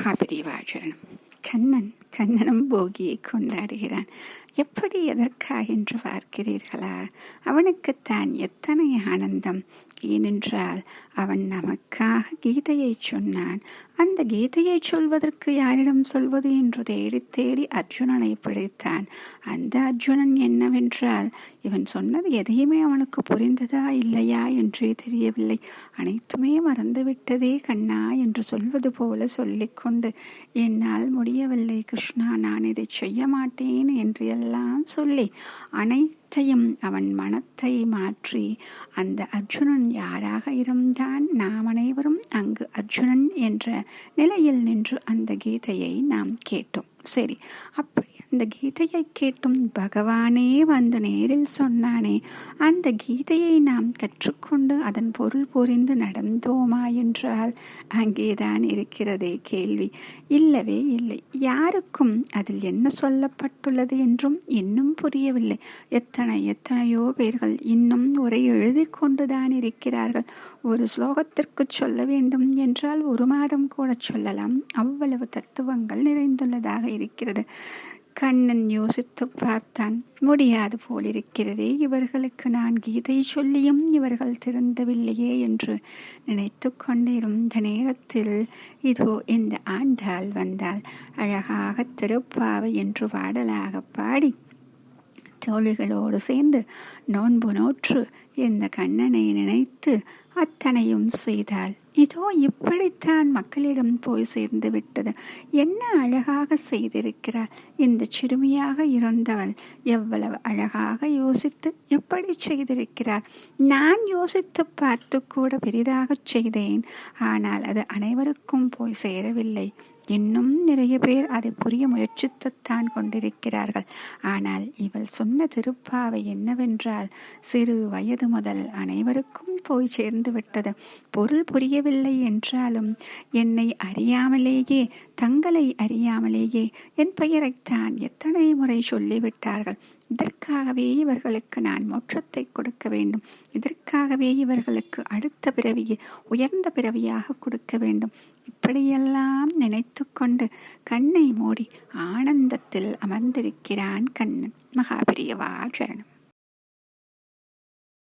மகாபெரிவாச்சரணம் கண்ணன் கண்ணனும் போகியை கொண்டாடுகிறான் எப்படி எதற்காக என்று பார்க்கிறீர்களா அவனுக்குத்தான் எத்தனை ஆனந்தம் ஏனென்றால் அவன் நமக்காக கீதையை சொன்னான் அந்த கீதையை சொல்வதற்கு யாரிடம் சொல்வது என்று தேடி தேடி அர்ஜுனனை பிடித்தான். அந்த அர்ஜுனன் என்னவென்றால் இவன் சொன்னது எதையுமே அவனுக்கு புரிந்ததா இல்லையா என்றே தெரியவில்லை. அனைத்துமே மறந்துவிட்டதே கண்ணா என்று சொல்வது போல சொல்லிக்கொண்டு என்னால் முடியவில்லை கிருஷ்ணா நான் இதை செய்ய மாட்டேன் என்று எல்லாம் சொல்லி அனைத்தையும் அவன் மனத்தை மாற்றி அந்த அர்ஜுனன் யாராக இருந்தான்? நாம் அனைவரும் அங்கு அர்ஜுனன் என்ற நிலையில் நின்று அந்த கீதையை நாம் கேட்டோம். சரி அப்படி இந்த கீதையை கேட்டும் பகவானே வந்து நேரில் சொன்னானே. அந்த கீதையை நாம் கற்றுக்கொண்டு அதன் பொருள் புரிந்து நடந்தோமா என்றால் அங்கேதான் இருக்கிறதே கேள்வி. இல்லவே இல்லை. யாருக்கும் அதில் என்ன சொல்லப்பட்டுள்ளது என்றும் இன்னும் புரியவில்லை. எத்தனை எத்தனையோ பேர்கள் இன்னும் உரை எழுதி கொண்டுதான் இருக்கிறார்கள். ஒரு ஸ்லோகத்திற்கு சொல்ல வேண்டும் என்றால் ஒரு மாதம் கூட சொல்லலாம். அவ்வளவு தத்துவங்கள் நிறைந்துள்ளதாக இருக்கிறது. கண்ணன் யோசித்து பார்த்தான். முடியாது போலிருக்கிறதே இவர்களுக்கு. நான் கீதை சொல்லியும் இவர்கள் திருந்தவில்லையே என்று நினைத்து கொண்டிருந்த நேரத்தில் இதோ இந்த ஆண்டாள் வந்தால் அழகாக திருப்பாவை என்று பாடலாக பாடி தோழிகளோடு சேர்ந்து நோன்பு நோற்று இந்த கண்ணனை நினைத்து அத்தனையும் செய்தாள். இதோ இப்படித்தான் மக்களிடம் போய் சேர்ந்து விட்டது. என்ன அழகாக செய்திருக்கிறாள். இந்த சிறுமியாக இருந்தவள் எவ்வளவு அழகாக யோசித்து எப்படி செய்திருக்கிறார் நான் யோசித்து பார்த்து கூட பெரிதாக செய்தேன். ஆனால் அது அனைவருக்கும் போய் சேரவில்லை. இன்னும் நிறைய பேர் அதை புரிய முயற்சித்துத்தான் கொண்டிருக்கிறார்கள். ஆனால் இவள் சொன்ன திருப்பாவை என்னவென்றால் சிறு வயது முதல் அனைவருக்கும் போய் சேர்ந்து விட்டது. பொருள் புரியவில்லை என்றாலும் என்னை அறியாமலேயே தங்களை அறியாமலேயே என் பெயரைத்தான் எத்தனை முறை சொல்லிவிட்டார்கள். இதற்காகவே இவர்களுக்கு நான் மோட்சத்தை கொடுக்க வேண்டும். இதற்காகவே இவர்களுக்கு அடுத்த பிறவியை உயர்ந்த பிறவியாக கொடுக்க வேண்டும். இப்படியெல்லாம் நினைத்து கொண்டு கண்ணை மூடி ஆனந்தத்தில் அமர்ந்திருக்கிறான் கண்ணன். மகாபிரியவா சரணம்.